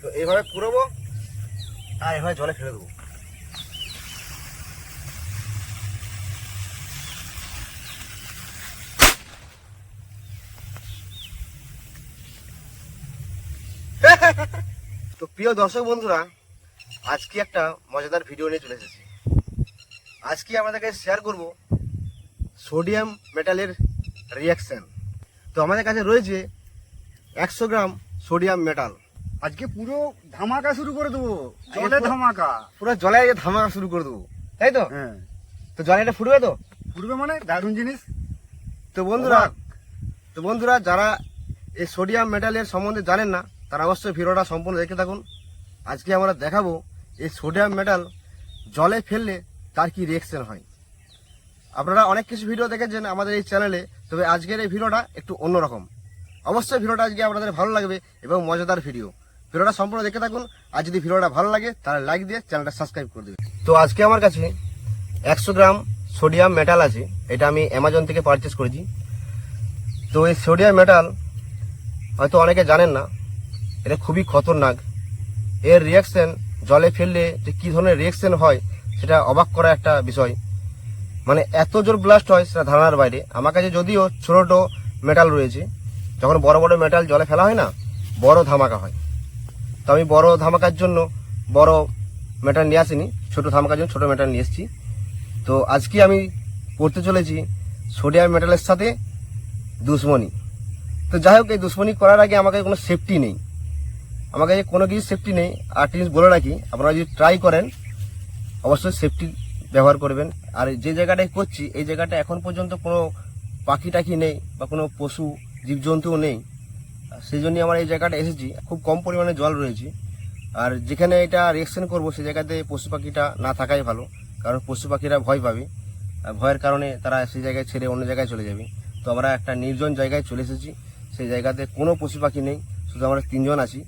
তো এইভাবে পুরোবো, আর এভাবে জলে ফেলে দেবো। তো প্রিয় দর্শক বন্ধুরা, আজকে একটা মজাদার ভিডিও নিয়ে চলে এসেছি। আজকে আমাদের কাছে শেয়ার করব সোডিয়াম মেটালের রিয়াকশান তো আমাদের কাছে রয়েছে একশো গ্রাম সোডিয়াম মেটাল আজকে পুরো ধামাকা শুরু করে দেবো। জলে ধামাকা। পুরো জলে ধামাকা শুরু করে দেবো। তাই তো? হ্যাঁ। তো জলে এটা ফুটবে তো? ফুটবে মানে দারুণ জিনিস। তো বন্ধুরা তো বন্ধুরা যারা এই সোডিয়াম মেটালের সম্বন্ধে জানেন না তারা অবশ্যই ভিডিওটা সম্পূর্ণ দেখে থাকুন। আজকে আমরা দেখাবো এই সোডিয়াম মেটাল জলে ফেললে তার কি রিয়েকশন হয়। আপনারা অনেক কিছু ভিডিও দেখেছেন আমাদের এই চ্যানেলে তবে আজকের এই ভিডিওটা একটু অন্যরকম। অবশ্যই ভিডিওটা আজকে আপনাদের ভালো লাগবে এবং মজাদার ভিডিও। ভিডিওটা সম্পূর্ণ দেখে থাকুন। আর যদি ভিডিওটা ভালো লাগে, তাহলে লাইক দিয়ে চ্যানেলটা সাবস্ক্রাইব করে দেবে তো আজকে আমার কাছে একশো গ্রাম সোডিয়াম মেটাল আছে। এটা আমি অ্যামাজন থেকে পারচেস করেছি। তো এই সোডিয়াম মেটাল হয়তো অনেকে জানেন না, এটা খুবই খতরনাক। এর রিয়াকশন জলে ফেললে যে কী ধরনের রিয়াকশন হয়, সেটা অবাক করা একটা বিষয়। মানে এত জোর ব্লাস্ট হয় সেটা ধারণার বাইরে। আমার কাছে যদিও ছোট মেটাল রয়েছে, যখন বড় বড় মেটাল জলে ফেলা হয় না, বড় ধামাকা হয়। তো আমি বড় ধামাকার জন্য বড় ম্যাটার নিয়ে আসিনি, ছোটো ধামাকার জন্য ছোটো ম্যাটার নিয়ে এসেছি। তো আজকে আমি করতে চলেছি সোডিয়াম মেটালের সাথে দুশ্মনী তো যাই হোক, এই দুশ্মনী করার আগে আমাকে কোনো সেফটি নেই। আমার কাছে কোনো কিছু সেফটি নেই, আর জিনিস বলে রাখি, আপনারা যদি ট্রাই করেন, অবশ্যই সেফটি ব্যবহার করবেন। আর যে জায়গাটায় করছি, এই জায়গাটা এখন পর্যন্ত কোনো পাখি টাখি নেই বা কোনো পশু জীবজন্তুও নেই। সেই জন্যই আমার এই জায়গাটা এসেছি। খুব কম পরিমাণে জল রয়েছে। আর যেখানে এটা রিয়েকশন করব সেই জায়গাতে পশু পাখিটা না থাকাই ভালো, কারণ পশু পাখিরা ভয় পাবে। আর ভয়ের কারণে তারা সেই জায়গায় ছেড়ে অন্য জায়গায় চলে যাবে। তো আমরা একটা নির্জন জায়গায় চলে এসেছি। সেই জায়গাতে কোনো পশু পাখি নেই, শুধু আমরা তিনজন আছি।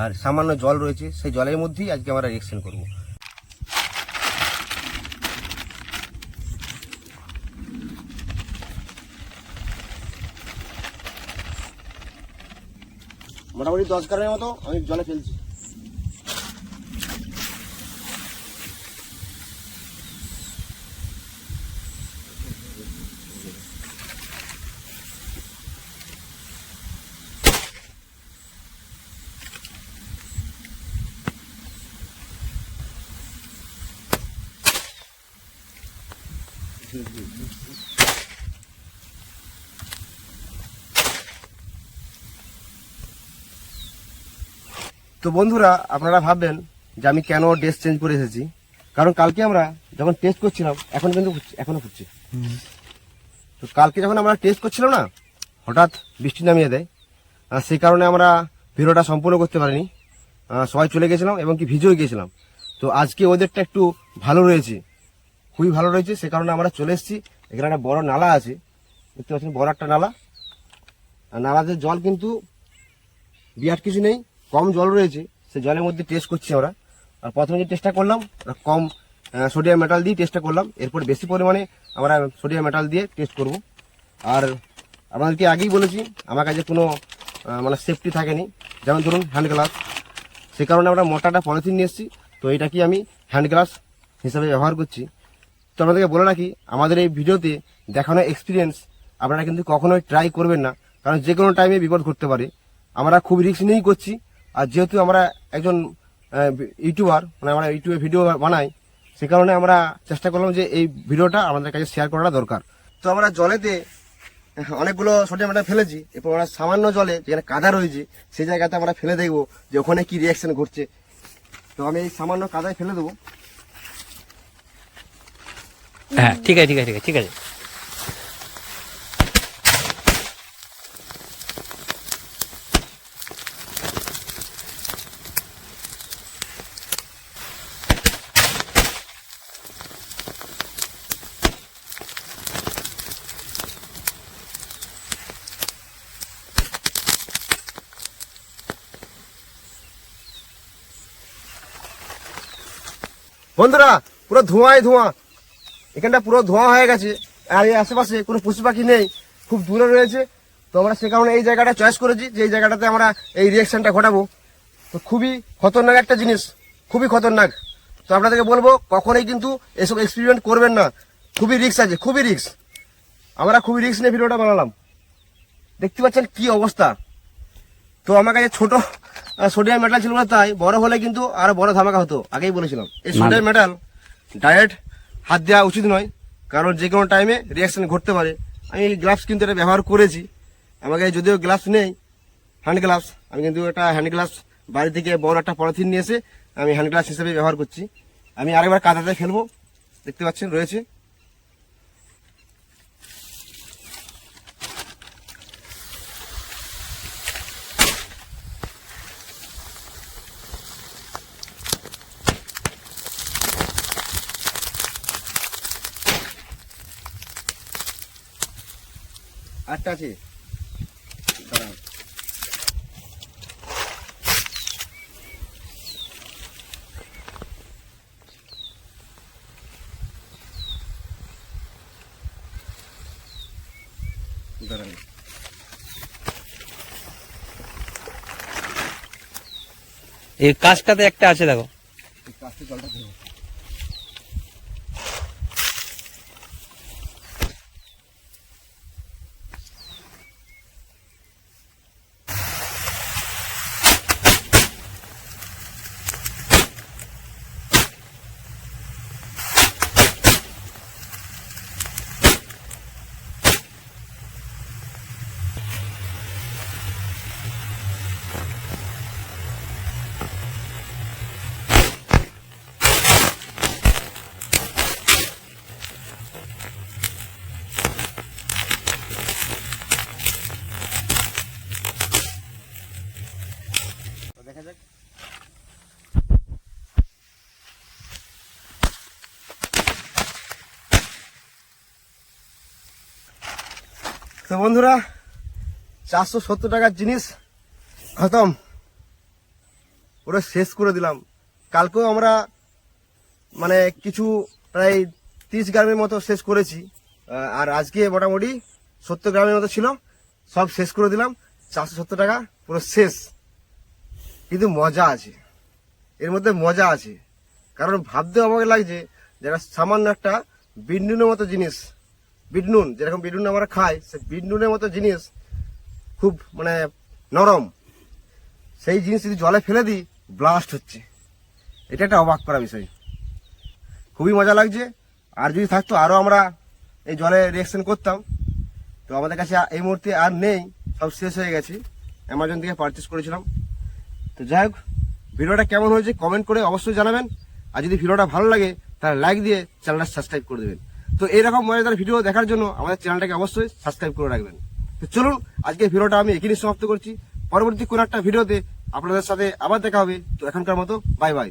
আর সামান্য জল রয়েছে, সেই জলের মধ্যেই আজকে আমরা রিয়েকশন করব। মোটামুটি দশ গ্রামের মতো আমি জলে ফেলছি তো বন্ধুরা, আপনারা ভাববেন যে আমি কেন ড্রেস চেঞ্জ করে এসেছি? কারণ কালকে আমরা যখন টেস্ট করছিলাম, এখন কিন্তু এখনও ফুটছে তো কালকে যখন আমরা টেস্ট করছিলাম না, হঠাৎ বৃষ্টি নামিয়ে দেয়। আর সেই কারণে আমরা ভিডিওটা সম্পূর্ণ করতে পারিনি। সবাই চলে গেছিলাম এবং কি ভিজেও গিয়েছিলাম। তো আজকে ওদেরটা একটু ভালো রয়েছে। খুবই ভালো রয়েছে, সে কারণে আমরা চলে এসেছি। এখানে একটা বড় নালা আছে। দেখতে পাচ্ছেন, বড় একটা নালা। আর নালাতে জল কিন্তু বিরাট কিছু নেই। কম জল রয়েছে সে জলের মধ্যে টেস্ট করছি আমরা। আর প্রথমে যে টেস্টটা করলাম কম সোডিয়াম মেটাল দিয়ে টেস্টটা করলাম। এরপর বেশি পরিমাণে আমরা সোডিয়াম মেটাল দিয়ে টেস্ট করব। আর আপনাদেরকে আগেই বলেছি, আমার কাছে কোনো মানে সেফটি থাকেনি। যেমন ধরুন হ্যান্ড গ্লাস সে কারণে আমরা মোটাটা পলিথিন নিয়ে এসেছি। তো এটাকে আমি হ্যান্ড গ্লাস হিসাবে ব্যবহার করছি। তো আপনাদেরকে বলে রাখি, আমাদের এই ভিডিওতে দেখানো এক্সপিরিয়েন্স আপনারা কিন্তু কখনোই ট্রাই করবেন না। কারণ যে কোনো টাইমে বিপদ ঘটতে পারে। আমরা খুব রিস্ক নিয়েই করছি। আর যেহেতু আমরা একজন ইউটিউবার মানে আমরা ইউটিউবে ভিডিও বানাই, সে কারণে আমরা চেষ্টা করলাম যে এই ভিডিওটা আমাদের কাছে শেয়ার করাটা দরকার। তো আমরা জলেতে অনেকগুলো সোডিয়াম মেটাল ফেলেছি, এরপর আমরা সামান্য জলে যেখানে কাদা রয়েছে সেই জায়গাতে আমরা ফেলে দেখব যে ওখানে কি রিয়াকশন ঘটছে। তো আমি এই সামান্য কাদায় ফেলে দেবো। হ্যাঁ ঠিক আছে ঠিক আছে ঠিক আছে ঠিক আছে। বন্ধুরা, পুরো ধোঁয়ায় ধোঁয়া। এখানটা পুরো ধোঁয়া হয়ে গেছে। আর এই আশেপাশে কোনো পশু পাখি নেই। খুব দূরে রয়েছে। তো আমরা সে কারণে এই জায়গাটা চয়েস করেছি যে এই জায়গাটাতে আমরা এই রিয়েকশনটা ঘটাবো। তো খুবই খতরনাক একটা জিনিস। খুবই খতরনাক। তো আপনাদেরকে বলব, কখনোই কিন্তু এসব এক্সপেরিমেন্ট করবেন না। খুবই রিস্ক আছে, খুবই রিস্ক আমরা খুবই রিস্ক নিয়ে ভিডিওটা বানালাম। দেখতে পাচ্ছেন কি অবস্থা। তো আমার কাছে ছোট সোডিয়াম মেটাল ছিল বলে তাই বড় হলে কিন্তু আরও বড় ধামাকা হতো আগেই বলেছিলাম। এই সোডিয়াম মেটাল ডাইরেক্ট হাত দেওয়া উচিত নয় কারণ যে কোনো টাইমে রিয়াকশন ঘটতে পারে। আমি গ্লাভস কিন্তু এটা ব্যবহার করেছি। আমার কাছে যদিও গ্লাভস নেই হ্যান্ড গ্লাভস আমি কিন্তু একটা হ্যান্ড গ্লাভস বাড়ি থেকে বড় একটা পলিথিন নিয়ে এসে আমি হ্যান্ড গ্লাভস হিসেবে ব্যবহার করছি। আমি আরেকবার কাদাতে ফেলব দেখতে পাচ্ছেন রয়েছে। আটটা আছে। এই কাজটাতে একটা আছে দেখো এই কাস্তে জলটা দেবো। তো দেখা যাক। তো বন্ধুরা, চারশো সত্তর টাকার জিনিস খতম। ওরা শেষ করে দিলাম। কালকেও আমরা মানে কিছু প্রায় তিরিশ গ্রামের মতো শেষ করেছি। আর আজকে মোটামুটি সত্তর গ্রামের মতো ছিল। সব শেষ করে দিলাম। চারশো সত্তর টাকা পুরো শেষ। কিন্তু মজা আছে। এর মধ্যে মজা আছে। কারণ ভাবতে আমাকে লাগছে যেটা সামান্য একটা বিটনুনের মতো জিনিস বিটনুন যেরকম বিটনুন আমরা খাই সে বিটনুনের মতো জিনিস খুব মানে নরম। সেই জিনিস যদি জলে ফেলে দিই ব্লাস্ট হচ্ছে। এটা একটা অবাক করা বিষয়। খুবই মজা লাগছে। আর যদি থাকতো আরও আমরা এই জলে রিয়াকশন করতাম। তো আমাদের কাছে এই মুহূর্তে আর নেই। সব শেষ হয়ে গেছে। অ্যামাজন থেকে পারচেস করেছিলাম। তো যাই হোক, ভিডিওটা কেমন হয়েছে কমেন্ট করে অবশ্যই জানাবেন। আর যদি ভিডিওটা ভালো লাগে, তাহলে লাইক দিয়ে চ্যানেলটা সাবস্ক্রাইব করে দেবেন। তো এইরকম মজাদার ভিডিও দেখার জন্য আমাদের চ্যানেলটাকে অবশ্যই সাবস্ক্রাইব করে রাখবেন। তো চলুন, আজকে ভিডিওটা আমি এখানেই সমাপ্ত করছি। পরবর্তী কোনো একটা ভিডিওতে আপনাদের সাথে আবার দেখা হবে। তো এখনকার মতো বাই বাই